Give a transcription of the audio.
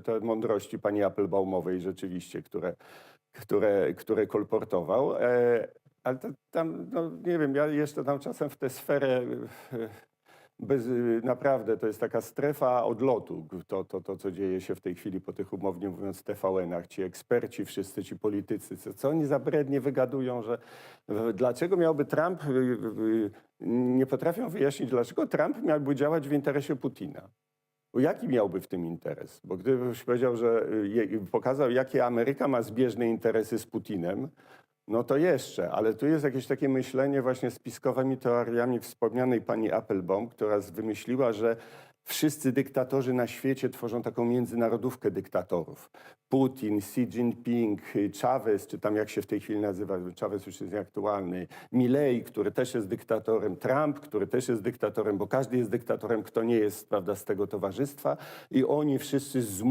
te mądrości pani Applebaumowej rzeczywiście, które, które, które kolportował. E, ale to, tam, no nie wiem, ja jeszcze tam czasem w tę sferę e, bez, naprawdę to jest taka strefa odlotu, to, to, to co dzieje się w tej chwili po tych umownie mówiąc TVN-ach, ci eksperci wszyscy, ci politycy, co, co oni zabrednie wygadują, że dlaczego miałby Trump, y, nie potrafią wyjaśnić, dlaczego Trump miałby działać w interesie Putina. Jaki miałby w tym interes? Bo gdybyś powiedział, że y, je- pokazał, jakie Ameryka ma zbieżne interesy z Putinem, no to jeszcze, ale tu jest jakieś takie myślenie właśnie spiskowymi teoriami wspomnianej pani Applebaum, która wymyśliła, że wszyscy dyktatorzy na świecie tworzą taką międzynarodówkę dyktatorów. Putin, Xi Jinping, Chavez, czy tam jak się w tej chwili nazywa, Chavez już jest nieaktualny, Milley, który też jest dyktatorem, Trump, który też jest dyktatorem, bo każdy jest dyktatorem, kto nie jest prawda, z tego towarzystwa i oni wszyscy zmówieni